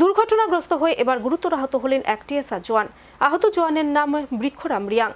দুর্ঘটনাগ্রস্ত হয়ে এবার গুরুতর আহত হলেন এক টিএসআর জওয়ান। আহত জওয়ানের নাম বৃক্ষরাম রিয়াং।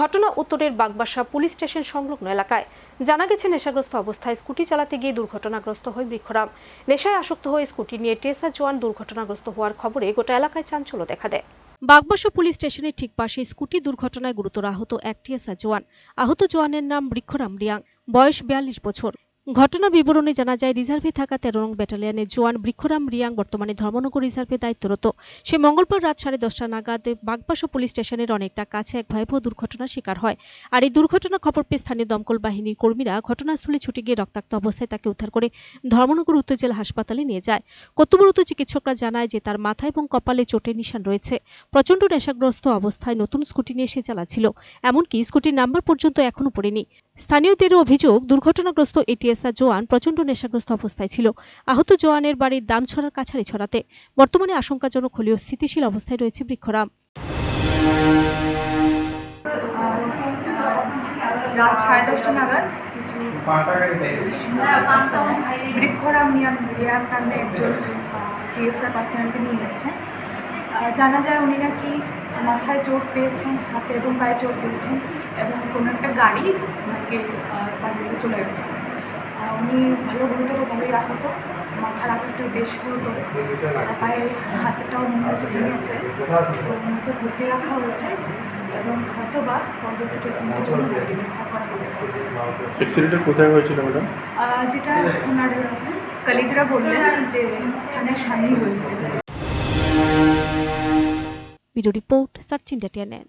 ঘটনা উত্তরের বাগবাসা পুলিশ স্টেশন সংলগ্ন এলাকায়। জানা গেছে, নেশাগ্রস্ত অবস্থায় স্কুটি চালাতে গিয়ে দুর্ঘটনাগ্রস্ত হয় বৃক্ষরাম। নেশায় আসক্ত হয়ে স্কুটি নিয়ে টিএসআর জওয়ান দুর্ঘটনাগ্রস্ত হওয়ার খবরে গোটা এলাকায় চাঞ্চল্য দেখা দেয়। বাগবাসা পুলিশ স্টেশনের ঠিক পাশে স্কুটি দুর্ঘটনায় গুরুতর আহত এক টিএসআর জওয়ান। আহত জওয়ানের নাম বৃক্ষরাম রিয়াং। বয়স বিয়াল্লিশ বছর। ঘটনা বিবরণে জানা যায়, রিজার্ভে থাকা তেরো নং ব্যাটালিয়নের জওয়ান বৃক্ষরাম রিয়াং বর্তমানে ধর্মনগর রিজার্ভে দায়িত্বরত। সে মঙ্গলবার রাত সাড়ে দশটা নাগাদ বাগবাসা পুলিশ স্টেশনের অনেকটা কাছে এক ভয়াবহ দুর্ঘটনার শিকার হয়। আর এই দুর্ঘটনার খবর পেয়ে স্থানীয় দমকল বাহিনীর কর্মীরা ঘটনাস্থলে ছুটে গিয়ে রক্তাক্ত অবস্থায় তাকে উদ্ধার করে ধর্মনগর উত্তর হাসপাতালে নিয়ে যায়। কর্তব্যরত চিকিৎসকরা জানায় যে তার মাথা এবং কপালে চোটের নিশান রয়েছে। প্রচণ্ড নেশাগ্রস্ত অবস্থায় নতুন স্কুটি নিয়ে সে চালাচ্ছিল। এমনকি স্কুটির নাম্বার পর্যন্ত এখনও পড়েনি। স্থানীয়দের অভিযোগ, দুর্ঘটনাগ্রস্ত এটিএসআর জওয়ান প্রচণ্ড নেশাগ্রস্ত অবস্থায় ছিল। আহত জওয়ানের বাড়ির দামছড়ার কাছারি ছড়াতে বর্তমানে আশঙ্কাজনক হলেও স্থিতিশীল অবস্থায় রয়েছে বৃক্ষরাম। জানা যায় উনি নাকি মাথায় চোট পেয়েছেন, হাতে এবং পায়ে চোট পেয়েছেন এবং কোনো একটা গাড়ি তার দিকে চলে গেছে। উনি ভালো গুরুতরভাবে আহত। মাথার আঘাতটা বেশ গুরুতর। আর পায়ে হাতটাও মনে হচ্ছে ভেঙেছে তো ওনাকে ভর্তি রাখা হয়েছে এবং হয়তো বা পরবর্তী ট্রিটমেন্টের জন্য ওনাকে করা হবে। অ্যাক্সিডেন্টটা কোথায় হয়েছিল ম্যাডাম আহ, যেটা ওনার কলিগরা বললেন যে থানার সামনেই হয়েছে। Video report search India TNN